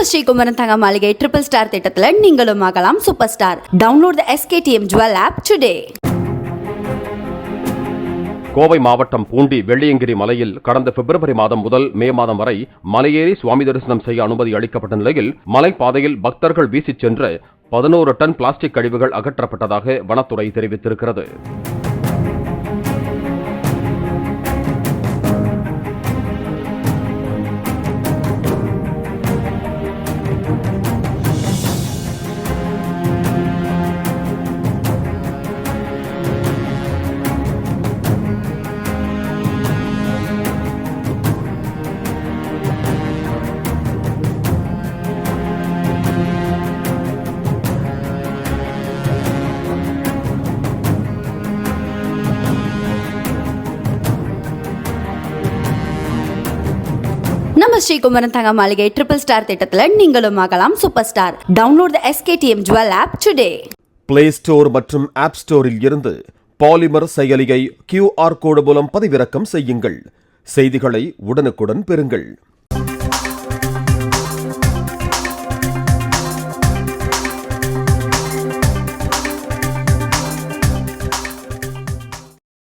நம்ம ஸ்ரீகுமரன் தங்க மாளிகை ட்ரிபிள் ஸ்டார் திட்டத்தில் நீங்களும் ஆகலாம் super star download the SKTM jewel app today Kovai மாவட்டம் பூண்டி வெள்ளியங்கிரி மலையில் கடந்த பிப்ரவரி மாதம் முதல் மே மாதம் வரை மலையேறி சுவாமி தரிசனம் செய்ய அனுமதி அளிக்கப்பட்ட நிலையில் மலைப்பாதையில் பக்தர்கள் வீசிச் சென்ற பதினோரு டன் பிளாஸ்டிக் கழிவுகள் அகற்றப்பட்டதாக வனத்துறை தெரிவித்திருக்கிறது. நம்ம ஸ்ரீகுமரன் தங்க மாளிகை ட்ரிபிள் ஸ்டார் திட்டத்துல நீங்களும் ஆகலாம் super star download the SKTM jewel app today play store மற்றும் ஆப் ஸ்டோரில் இருந்து பாலிமர் செயலியை கியூஆர் கோடு மூலம் பதிவிறக்கம் செய்யுங்கள். செய்திகளை உடனுக்குடன் பெறுங்கள்.